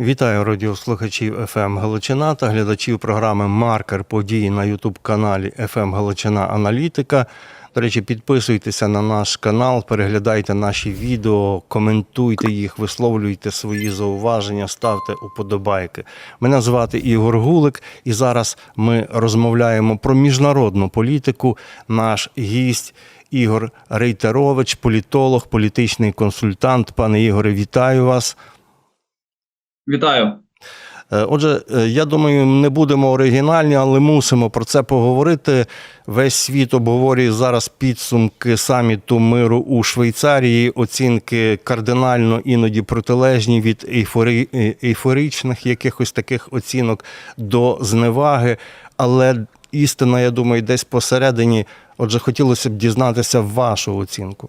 Вітаю радіослухачів FM Галичина та глядачів програми Маркер події на Ютуб каналі FM Галичина Аналітика. До речі, підписуйтеся на наш канал, переглядайте наші відео, коментуйте їх, висловлюйте свої зауваження, ставте уподобайки. Мене звати Ігор Гулик, і зараз ми розмовляємо про міжнародну політику. Наш гість Ігор Рейтерович, політолог, політичний консультант. Пане Ігоре, вітаю вас. Вітаю. Е, Отже, е, я думаю, не будемо оригінальні, але мусимо про це поговорити. Весь світ обговорює зараз підсумки саміту миру у Швейцарії. Оцінки кардинально іноді протилежні від е, ейфоричних якихось таких оцінок до зневаги. Але істина, я думаю, десь посередині. Отже, хотілося б дізнатися вашу оцінку.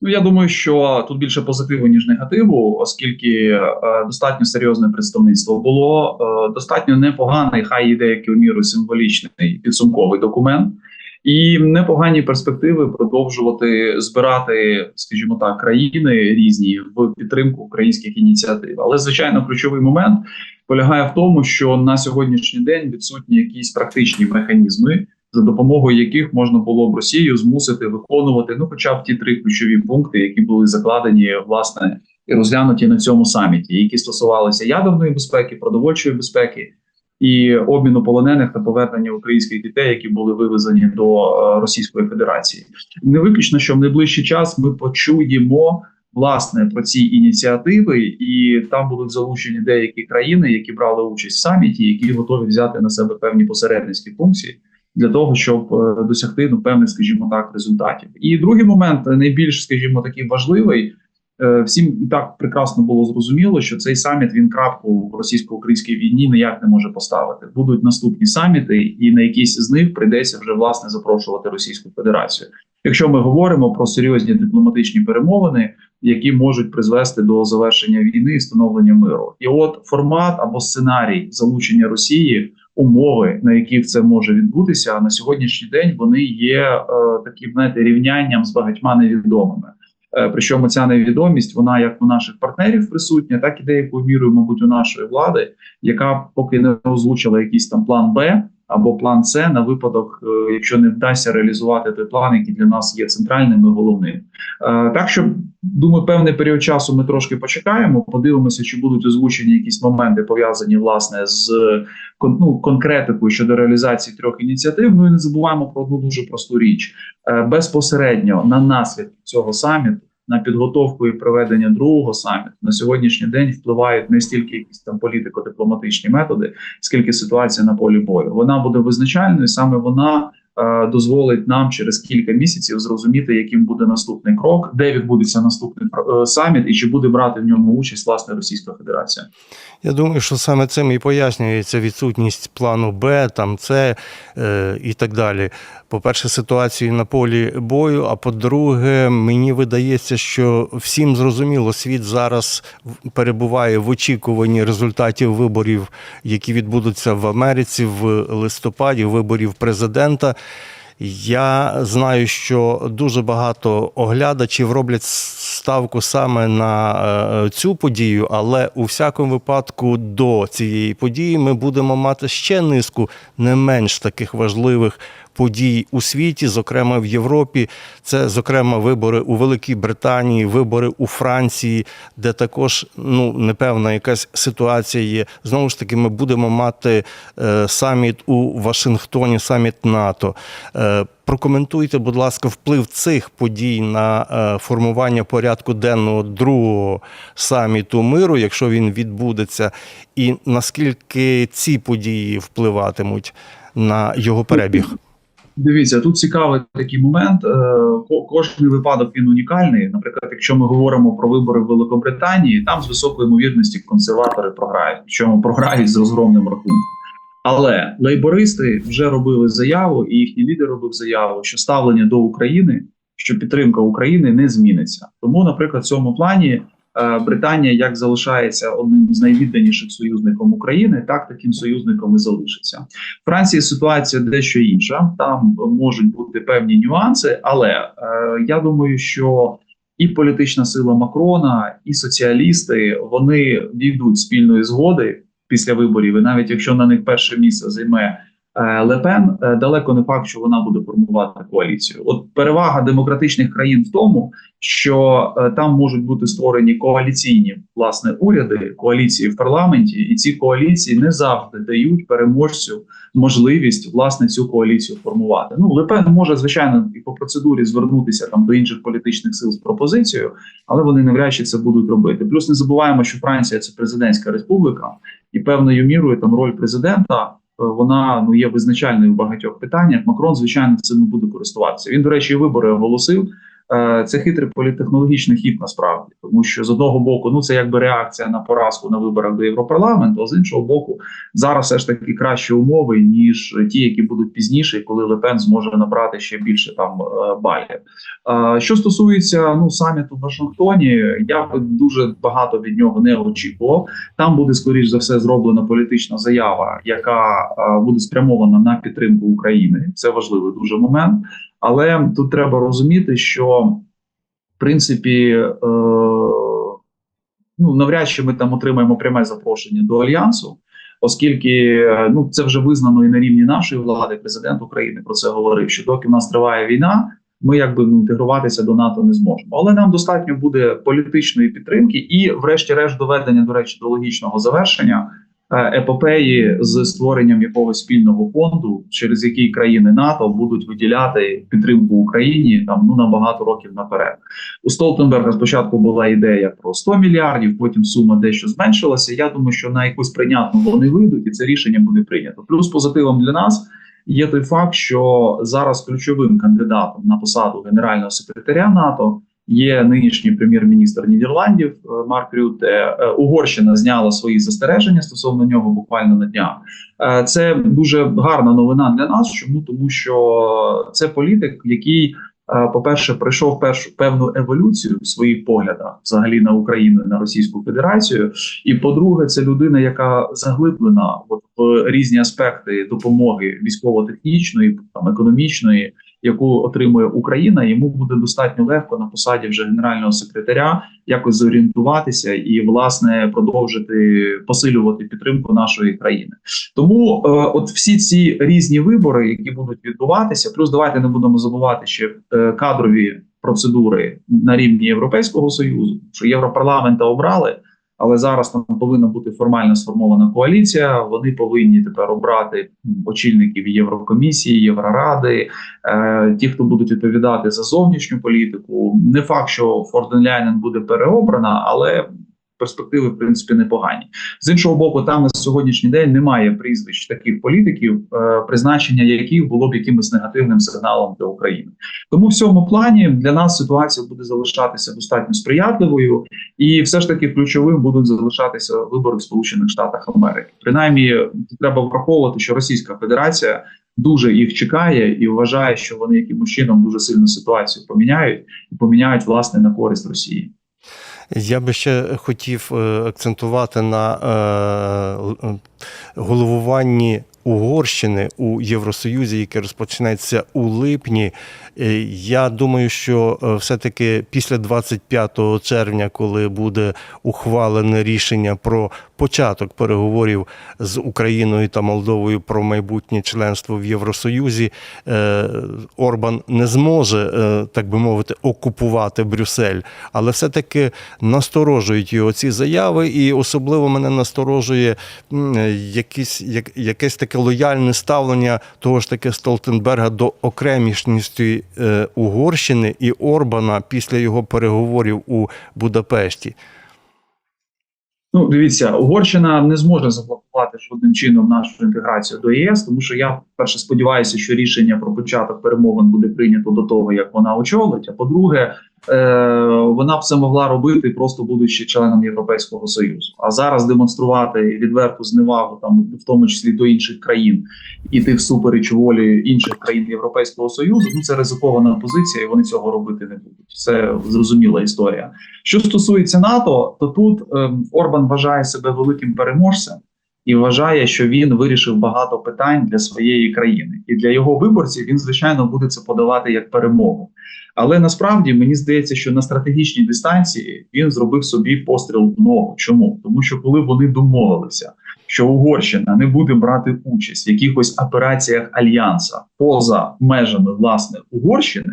Ну я думаю, що тут більше позитиву ніж негативу, оскільки е, достатньо серйозне представництво було. Е, достатньо непоганий, хай і деякою мірою символічний підсумковий документ, і непогані перспективи продовжувати збирати, скажімо так, країни різні в підтримку українських ініціатив. Але звичайно, ключовий момент полягає в тому, що на сьогоднішній день відсутні якісь практичні механізми. За допомогою яких можна було б Росію змусити виконувати ну, хоча б ті три ключові пункти, які були закладені власне і розглянуті на цьому саміті, які стосувалися ядерної безпеки, продовольчої безпеки і обміну полонених та повернення українських дітей, які були вивезені до е, Російської Федерації. Не виключно, що в найближчий час ми почуємо. Власне про ці ініціативи, і там будуть залучені деякі країни, які брали участь в саміті, які готові взяти на себе певні посередницькі функції для того, щоб е, досягти ну певних, скажімо так, результатів. І другий момент найбільш, скажімо, такий важливий. Е, Всім і так прекрасно було зрозуміло, що цей саміт він крапку в російсько-українській війні ніяк не може поставити. Будуть наступні саміти, і на якісь з них прийдеться вже власне запрошувати Російську Федерацію. Якщо ми говоримо про серйозні дипломатичні перемовини, які можуть призвести до завершення війни і встановлення миру, і от формат або сценарій залучення Росії умови, на яких це може відбутися, А на сьогоднішній день вони є е, таким знаєте, рівнянням з багатьма невідомими. Е, причому ця невідомість, вона як у наших партнерів присутня, так і деякою мірою, мабуть, у нашої влади, яка поки не озвучила якийсь там план Б або план С на випадок, е, якщо не вдасться реалізувати той план, який для нас є центральним і головним. Е, так що думаю, певний період часу ми трошки почекаємо, подивимося, чи будуть озвучені якісь моменти пов'язані власне з ну, конкретикою щодо реалізації трьох ініціатив. Ну і не забуваємо про одну дуже просту річ Е, безпосередньо на наслідки цього саміту. На підготовку і проведення другого саміту на сьогоднішній день впливають не стільки якісь там політико-дипломатичні методи, скільки ситуація на полі бою. Вона буде визначальною, саме вона дозволить нам через кілька місяців зрозуміти, яким буде наступний крок, де відбудеться наступний е, саміт, і чи буде брати в ньому участь власне Російська Федерація. Я думаю, що саме цим і пояснюється відсутність плану Б, там С е, і так далі. По-перше, ситуацію на полі бою. А по-друге, мені видається, що всім зрозуміло, світ зараз перебуває в очікуванні результатів виборів, які відбудуться в Америці в листопаді, виборів президента. Я знаю, що дуже багато оглядачів роблять ставку саме на е, цю подію, але у всякому випадку до цієї події ми будемо мати ще низку не менш таких важливих подій у світі, зокрема в Європі. Це, зокрема, вибори у Великій Британії, вибори у Франції, де також ну непевна якась ситуація є. Знову ж таки, ми будемо мати е, саміт у Вашингтоні, саміт НАТО. Е, Прокоментуйте, будь ласка, вплив цих подій на е, формування порядку денного другого саміту миру, якщо він відбудеться, і наскільки ці події впливатимуть на його перебіг. Дивіться, тут цікавий такий момент. Е, Кожний випадок він унікальний. Наприклад, якщо ми говоримо про вибори в Великобританії, там з високою ймовірністю консерватори програють, причому програють з розгромним рахунком. Але лейбористи вже робили заяву, і їхній лідер робив заяву, що ставлення до України, що підтримка України не зміниться. Тому, наприклад, в цьому плані Британія як залишається одним з найвідданіших союзником України, так таким союзником і залишиться. В Франції ситуація дещо інша. Там можуть бути певні нюанси, але е, я думаю, що і політична сила Макрона, і соціалісти вони дійдуть спільної згоди після виборів. І навіть якщо на них перше місце займе е, Лепен, е, далеко не факт, що вона буде формувати коаліцію. От перевага демократичних країн в тому, що е, там можуть бути створені коаліційні власне уряди, коаліції в парламенті, і ці коаліції не завжди дають переможцю можливість власне цю коаліцію формувати. Ну Лепен може звичайно і по процедурі звернутися там до інших політичних сил з пропозицією, але вони навряд чи це будуть робити. Плюс не забуваємо, що Франція це президентська республіка, і певною мірою там роль президента. Е, Вона ну є визначальною в багатьох питаннях. Макрон, звичайно, цим буде користуватися. Він, до речі, вибори оголосив. Е, Це хитрий політтехнологічний хід насправді, тому що з одного боку, ну це якби реакція на поразку на виборах до Європарламенту, а з іншого боку, зараз все ж таки кращі умови ніж ті, які будуть пізніше, коли Лепен зможе набрати ще більше там е, балів. Е, Що стосується ну саміту в Вашингтоні, я би дуже багато від нього не очікував. Там буде скоріш за все зроблена політична заява, яка буде спрямована на підтримку України. Це важливий дуже момент. Але тут треба розуміти, що в принципі е, ну навряд чи ми там отримаємо пряме запрошення до альянсу, оскільки ну це вже визнано і на рівні нашої влади. Президент України про це говорив. Що доки в нас триває війна, ми якби ну, інтегруватися до НАТО не зможемо. Але нам достатньо буде політичної підтримки і, врешті-решт, доведення до речі, до логічного завершення епопеї з створенням якогось спільного фонду, через який країни НАТО будуть виділяти підтримку Україні там ну на багато років наперед. У Столтенберга спочатку була ідея про 100 мільярдів, потім сума дещо зменшилася. Я думаю, що на якусь прийнятну вони вийдуть, і це рішення буде прийнято. Плюс позитивом для нас є той факт, що зараз ключовим кандидатом на посаду генерального секретаря НАТО. Є нинішній прем'єр-міністр Нідерландів е, Марк Рюте. Е, Угорщина зняла свої застереження стосовно нього буквально на днях. Е, Це дуже гарна новина для нас. Чому тому, що це політик, який, по-перше, пройшов першу певну еволюцію в своїх поглядах взагалі на Україну на Російську Федерацію. І по-друге, це людина, яка заглиблена от в різні аспекти допомоги військово-технічної, там економічної, яку отримує Україна. Йому буде достатньо легко на посаді вже генерального секретаря якось зорієнтуватися і власне продовжити посилювати підтримку нашої країни. Тому е, от всі ці різні вибори, які будуть відбуватися, плюс давайте не будемо забувати ще е, кадрові процедури на рівні Європейського союзу, що Європарламента обрали. Але зараз там повинна бути формально сформована коаліція. Вони повинні тепер обрати очільників Єврокомісії, Євроради, е, ті, хто будуть відповідати за зовнішню політику. Не факт, що Форденляйнен буде переобрана, але перспективи в принципі непогані. З іншого боку, там на сьогоднішній день немає прізвищ таких політиків, е, призначення яких було б якимось негативним сигналом для України. Тому в цьому плані для нас ситуація буде залишатися достатньо сприятливою, і все ж таки ключовим будуть залишатися вибори в Сполучених Штатах Америки. Принаймні, треба враховувати, що Російська Федерація дуже їх чекає і вважає, що вони якимось чином дуже сильно ситуацію поміняють і поміняють власне на користь Росії. Я би ще хотів е, акцентувати на е, головуванні Угорщини у Євросоюзі, яке розпочнеться у липні. Е, Я думаю, що е, все-таки після 25 червня, коли буде ухвалене рішення про початок переговорів з Україною та Молдовою про майбутнє членство в Євросоюзі, е, Орбан не зможе, так би мовити, окупувати Брюссель, але все-таки насторожують його ці заяви, і особливо мене насторожує якісь, як, якесь таке лояльне ставлення того ж таки Столтенберга до окремішності е, Угорщини і Орбана після його переговорів у Будапешті. Ну, дивіться, Угорщина не зможе заблокувати жодним чином нашу інтеграцію до ЄС, тому що я перше сподіваюся, що рішення про початок перемовин буде прийнято до того, як вона очолить. А по-друге, вона б це могла робити, просто будучи членом Європейського союзу. А зараз демонструвати відверту зневагу, там в тому числі до інших країн, іти всупереч волі інших країн Європейського союзу. Ну це ризикована позиція, і вони цього робити не будуть. Це зрозуміла історія. Що стосується НАТО, то тут ем, Орбан вважає себе великим переможцем. І вважає, що він вирішив багато питань для своєї країни, і для його виборців він звичайно буде це подавати як перемогу. Але насправді мені здається, що на стратегічній дистанції він зробив собі постріл в ногу. Чому? Тому що коли вони домовилися, що Угорщина не буде брати участь в якихось операціях альянса поза межами власне Угорщини,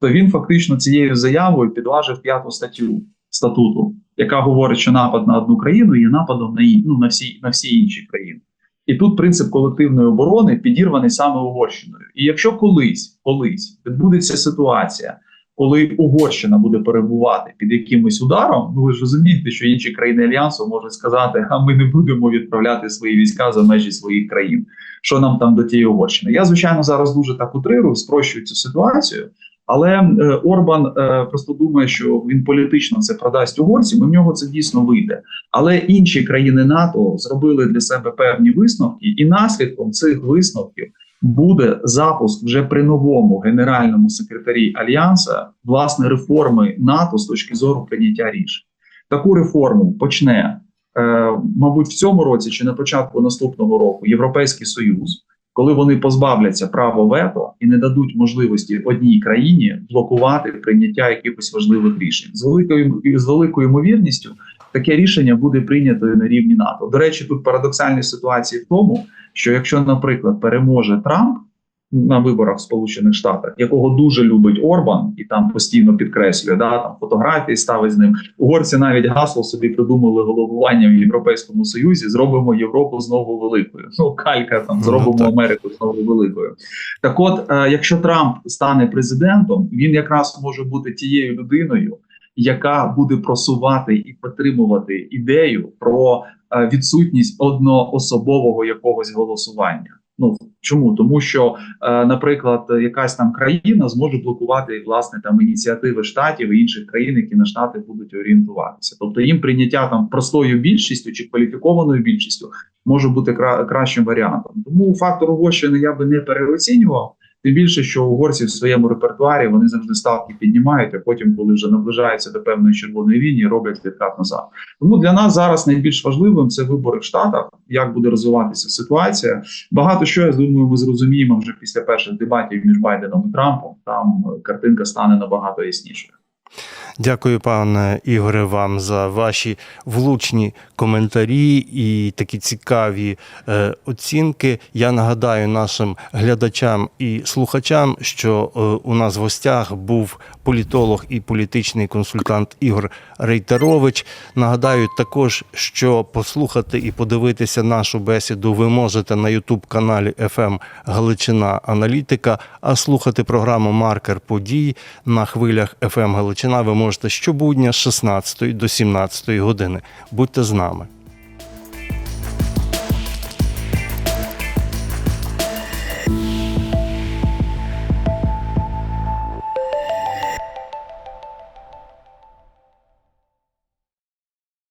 то він фактично цією заявою підважив п'яту статтю статуту, яка говорить, що напад на одну країну є нападом на ін- ну, на всі на всі інші країни. І тут принцип колективної оборони підірваний саме Угорщиною. І якщо колись, колись відбудеться ситуація, коли Угорщина буде перебувати під якимось ударом, ну ви ж розумієте, що інші країни альянсу можуть сказати, а ми не будемо відправляти свої війська за межі своїх країн. Що нам там до тієї Угорщини? Я звичайно зараз дуже так утрирую, спрощую цю ситуацію. Але е, Орбан е, просто думає, що він політично це продасть угорцям, і в нього це дійсно вийде. Але інші країни НАТО зробили для себе певні висновки, і наслідком цих висновків буде запуск вже при новому генеральному секретарі Альянса власне реформи НАТО з точки зору прийняття рішень. Таку реформу почне, е, мабуть, в цьому році чи на початку наступного року Європейський Союз, коли вони позбавляться права вето і не дадуть можливості одній країні блокувати прийняття якихось важливих рішень з великою з великою ймовірністю. Таке рішення буде прийнято на рівні НАТО. До речі, тут парадоксальні ситуації в тому, що якщо, наприклад, переможе Трамп на виборах в Сполучених Штатах, якого дуже любить Орбан, і там постійно підкреслює, да там фотографії ставить з ним. Угорці навіть гасло собі придумали головування в Європейському Союзі. Зробимо Європу знову великою. Ну калька там зробимо так. Америку знову великою. Так, от, е, якщо Трамп стане президентом, він якраз може бути тією людиною, яка буде просувати і підтримувати ідею про е, відсутність одноособового якогось голосування. Ну чому? Тому що, е, наприклад, якась там країна зможе блокувати власне там ініціативи штатів і інших країн, які на штати будуть орієнтуватися. Тобто їм прийняття там простою більшістю чи кваліфікованою більшістю може бути кра- кращим варіантом. Тому фактор угощини я би не переоцінював. Тим більше, що угорці в своєму репертуарі вони завжди ставки піднімають, а потім, коли вже наближаються до певної червоної лінії, роблять відкат назад. Тому для нас зараз найбільш важливим це вибори в Штатах, як буде розвиватися ситуація. Багато що я думаю, ми зрозуміємо вже після перших дебатів між Байденом і Трампом. Там картинка стане набагато яснішою. Дякую, пане Ігоре, вам за ваші влучні коментарі і такі цікаві е, оцінки. Я нагадаю нашим глядачам і слухачам, що е, у нас в гостях був політолог і політичний консультант Ігор Рейтерович. Нагадаю також, що послухати і подивитися нашу бесіду ви можете на Ютуб каналі FM Галичина Аналітика, а слухати програму Маркер подій на хвилях FM Галичина ви можете щобудня з 16 до 17 години. Будьте з нами.